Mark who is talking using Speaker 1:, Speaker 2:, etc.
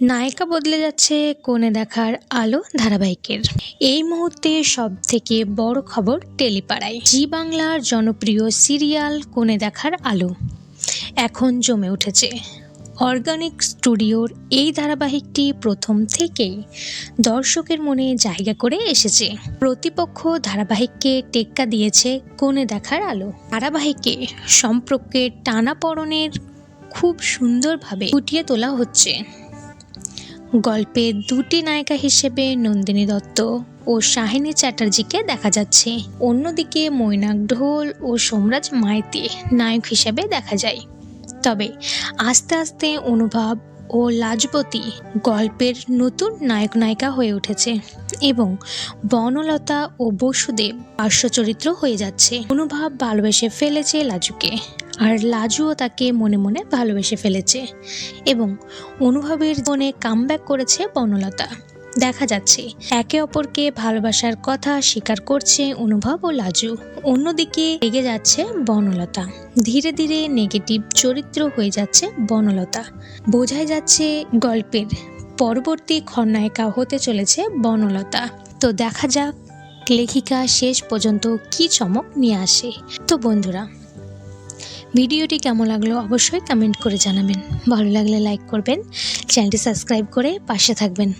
Speaker 1: নায়িকা বদলে যাচ্ছে কোণে দেখার আলো ধারাবাহিকের। এই মুহূর্তে সব থেকে বড় খবর টেলিপাড়ায় জি বাংলার জনপ্রিয় সিরিয়াল কোণে দেখার আলো। এখন জমে উঠেছে। অর্গানিক স্টুডিওর এই ধারাবাহিকটি প্রথম থেকেই দর্শকের মনে জায়গা করে এসেছে। প্রতিপক্ষ ধারাবাহিককে টেক্কা দিয়েছে কোণে দেখার আলো। ধারাবাহিকে সম্পর্কের টানাপড়নের খুব সুন্দরভাবে ফুটিয়ে তোলা হচ্ছে। গল্পের দুটি নায়িকা হিসেবে নন্দিনী দত্ত ও শাহিনী চ্যাটার্জিকে দেখা যাচ্ছে। অন্যদিকে মৈনাক ঢোল ও সোমরাজ মাইতি নায়ক হিসেবে দেখা যায়। তবে আস্তে আস্তে অনুভব ও লাজপতি গল্পের নতুন নায়ক নায়িকা হয়ে উঠেছে এবং বনলতা ও বসুদেব পার্শ্বচরিত্র হয়ে যাচ্ছে। অনুভব ভালোবেসে ফেলেছে লাজুকে। আর লাজুও তাকে মনে মনে ভালোবেসে ফেলেছে এবং অনুভবের মনে কামব্যাক করেছে বনলতা। দেখা যাচ্ছে, একে অপরকে ভালোবাসার কথা স্বীকার করছে অনুভব ও লাজু। অন্যদিকে এগে যাচ্ছে বনলতা। ধীরে ধীরে নেগেটিভ চরিত্র হয়ে যাচ্ছে বনলতা। বোঝাই যাচ্ছে গল্পের পরবর্তী খলনায়িকা হতে চলেছে বনলতা। তো দেখা যাক, লেখিকা শেষ পর্যন্ত কি চমক নিয়ে আসে। তো বন্ধুরা ভিডিওটি কেমন লাগল অবশ্যই কমেন্ট করে জানাবেন। ভালো লাগলে লাইক করবেন, চ্যানেলটি সাবস্ক্রাইব করে পাশে থাকবেন।